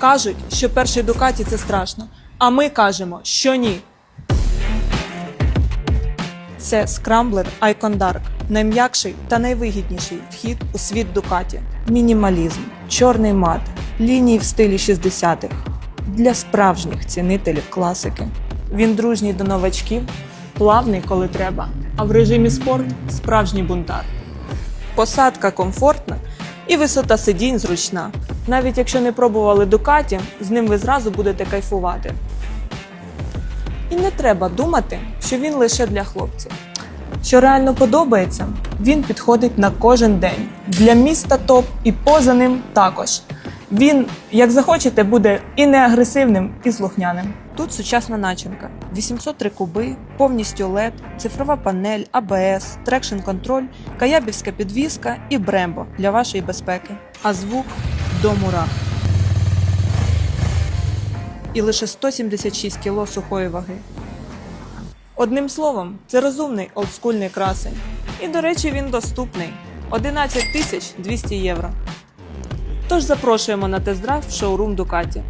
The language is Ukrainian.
Кажуть, що перший Дукаті це страшно, а ми кажемо, що ні. Це скрамблер Icon Dark, найм'якший та найвигідніший вхід у світ Дукаті. Мінімалізм, чорний мат, лінії в стилі 60-х для справжніх цінителів класики. Він дружній до новачків, плавний, коли треба, а в режимі спорт справжній бунтар. Посадка комфортна і висота сидінь зручна. Навіть якщо не пробували Дукаті, з ним ви зразу будете кайфувати. І не треба думати, що він лише для хлопців. Що реально подобається, він підходить на кожен день. Для міста топ і поза ним також. Він, як захочете, буде і неагресивним, і слухняним. Тут сучасна начинка: 803 куби, повністю LED, цифрова панель, АБС, трекшн контроль, каябівська підвізка і брембо для вашої безпеки. А звук до мурах. І лише 176 кг сухої ваги. Одним словом, це розумний олдскульний красень. І, до речі, він доступний 11 тисяч 200 євро. Тож запрошуємо на тест-драйв в шоурум Дукаті.